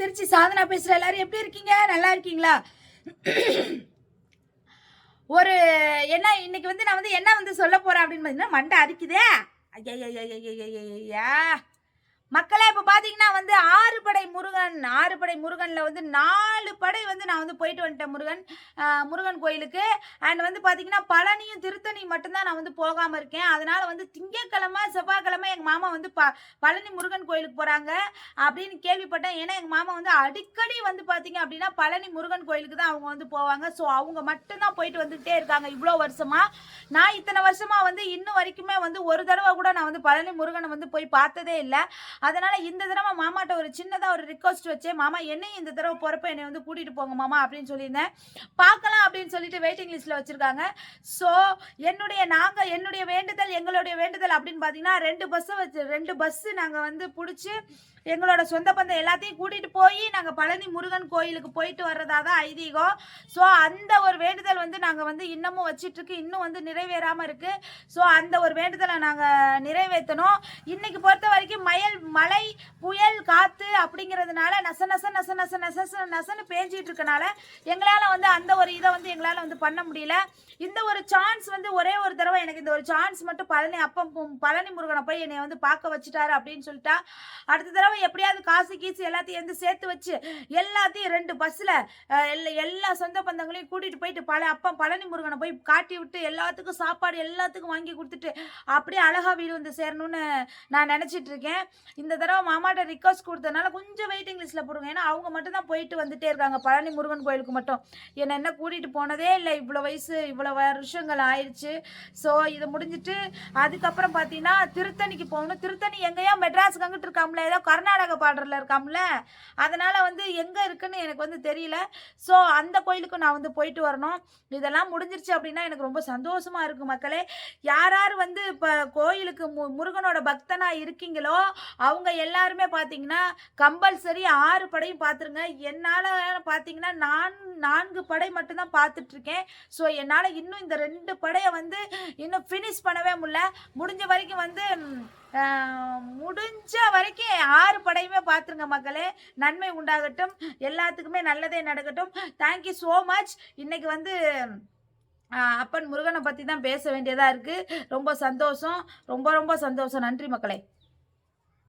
திருச்சி சாதனா பேசுற எல்லாரும் எப்படி இருக்கீங்க? நல்லா இருக்கீங்களா? ஒரு என்ன இன்னைக்கு வந்து நான் வந்து என்ன வந்து சொல்ல போறேன் அப்படின்னு பார்த்தீங்கன்னா மண்டை அரிக்குதே. ஐயா மக்களே இப்போ பார்த்தீங்கன்னா வந்து ஆறு முருகன் ஆறு படை முருகனில் வந்து நாலு படை வந்து நான் வந்து போயிட்டு வந்துட்டேன் முருகன். முருகன் கோயிலுக்கு. அண்ட் வந்து பார்த்தீங்கன்னா பழனியும் திருத்தணியும் மட்டும்தான் நான் வந்து போகாமல் இருக்கேன். அதனால் வந்து திங்கக்கிழமை செவ்வாய்க்கிழமை எங்கள் மாமா வந்து ப பழனி முருகன் கோயிலுக்கு போகிறாங்க அப்படின்னு கேள்விப்பட்டேன். ஏன்னா எங்கள் மாமா வந்து அடிக்கடி வந்து பார்த்தீங்க அப்படின்னா பழனி முருகன் கோயிலுக்கு தான் அவங்க வந்து போவாங்க. ஸோ அவங்க மட்டும்தான் போயிட்டு வந்துகிட்டே இருக்காங்க இவ்வளோ வருஷமாக நான் இத்தனை வருஷமாக வந்து இன்னும் வரைக்குமே வந்து ஒரு தடவை கூட நான் வந்து பழனி முருகனை வந்து போய் பார்த்ததே இல்லை. அதனால் இந்த தடவை மாமாட்ட ஒரு சின்னதாக ஒரு ரிக்வஸ்ட் வச்சேன் மாமா என்னையும் இந்த தடவை போகிறப்ப என்னை வந்து கூட்டிகிட்டு போங்க மாமா அப்படின்னு சொல்லியிருந்தேன். பார்க்கலாம் அப்படின்னு சொல்லிட்டு வெயிட்டிங் லிஸ்ட்டில் வச்சுருக்காங்க. ஸோ என்னுடைய நாங்கள் என்னுடைய வேண்டுதல் எங்களுடைய வேண்டுதல் அப்படின்னு பார்த்தீங்கன்னா ரெண்டு பஸ்ஸை வச்சு ரெண்டு பஸ்ஸு நாங்கள் வந்து பிடிச்சி எங்களோட சொந்த பந்தம் எல்லாத்தையும் கூட்டிகிட்டு போய் நாங்கள் பழனி முருகன் கோயிலுக்கு போயிட்டு வர்றதா தான் ஐதீகம். ஸோ அந்த ஒரு வேண்டுதல் வந்து நாங்கள் வந்து இன்னமும் வச்சிட்ருக்கு இன்னும் வந்து நிறைவேறாமல் இருக்குது ஸோ அந்த ஒரு வேண்டுதலை நாங்கள் நிறைவேற்றணும் இன்னைக்கு பொறுத்த வரைக்கும் மயல் மழை புயல் காற்று இருக்கிறதுனால நச நச நச நச நச நசன்னு பேஞ்சிட்டு இருக்கனால எங்களால் வந்து அந்த ஒரு இதை வந்து எங்களால் வந்து பண்ண முடியல. இந்த ஒரு சான்ஸ் வந்து ஒரே ஒரு தடவை எனக்கு இந்த ஒரு சான்ஸ் மட்டும் பழனி அப்பம் பழனி முருகனை போய் என்னை வந்து பார்க்க வச்சுட்டாரு அப்படின்னு சொல்லிட்டா அடுத்த தடவை எப்படியாவது காசு கீசு எல்லாத்தையும் வந்து சேர்த்து வச்சு எல்லாத்தையும் ரெண்டு பஸ்ஸில் எல்லா எல்லா சொந்த பந்தங்களையும் கூட்டிகிட்டு போயிட்டு பல அப்பம் பழனி முருகனை போய் காட்டி விட்டு எல்லாத்துக்கும் சாப்பாடு எல்லாத்துக்கும் வாங்கி கொடுத்துட்டு அப்படியே அழகா வீடு வந்து சேரணும்னு நான் நினச்சிட்டு இருக்கேன். இந்த தடவை மாமாட்ட ரிக்வஸ்ட் கொடுத்ததுனால கொஞ்சம் வெயிட்டிங் லிஸ்ட்டில் போடுங்க. ஏன்னா அவங்க மட்டும் தான் போயிட்டு வந்துட்டே இருக்காங்க. பழனி முருகன் கோயிலுக்கு மட்டும். என்னை என்ன கூட்டிகிட்டு போனதே இல்லை. இவ்வளோ வயசு இவ்வளோ வருஷங்கள் ஆயிடுச்சு. ஸோ இது முடிஞ்சிட்டு அதுக்கப்புறம் பார்த்தீங்கன்னா திருத்தணிக்கு போகணும். திருத்தணி எங்கேயோ மெட்ராஸுக்கு அங்கிட்டு இருக்காம்ல ஏதோ கர்நாடக பார்டரில் இருக்காம்ல. அதனால் வந்து எங்கே இருக்குன்னு எனக்கு வந்து தெரியல. ஸோ அந்த கோயிலுக்கு நான் வந்து போயிட்டு வரணும். இதெல்லாம் முடிஞ்சிருச்சு அப்படின்னா எனக்கு ரொம்ப சந்தோஷமாக இருக்குது மக்களே. யார் யார் வந்து இப்போ கோயிலுக்கு மு முருகனோட பக்தனாக இருக்கீங்களோ அவங்க எல்லாருமே பார்த்தீங்கன்னா கம்பல்சரி ஆறு படையும் பார்த்துருங்க என்னால் பார்த்தீங்கன்னா நான் நான்கு படை மட்டும்தான் பார்த்துட்ருக்கேன் ஸோ என்னால் இன்னும் இந்த ரெண்டு படையை வந்து இன்னும் ஃபினிஷ் பண்ணவே முடியல. முடிஞ்ச வரைக்கும் வந்து முடிஞ்ச வரைக்கும் ஆறு படையுமே பார்த்துருங்க மக்களே. நன்மை உண்டாகட்டும். எல்லாத்துக்குமே நல்லதே நடக்கட்டும். தேங்க்யூ ஸோ மச் இன்றைக்கி வந்து அப்பன் முருகனை பற்றி தான் பேச வேண்டியதாக இருக்குது ரொம்ப சந்தோஷம். ரொம்ப ரொம்ப சந்தோஷம். நன்றி மக்களே.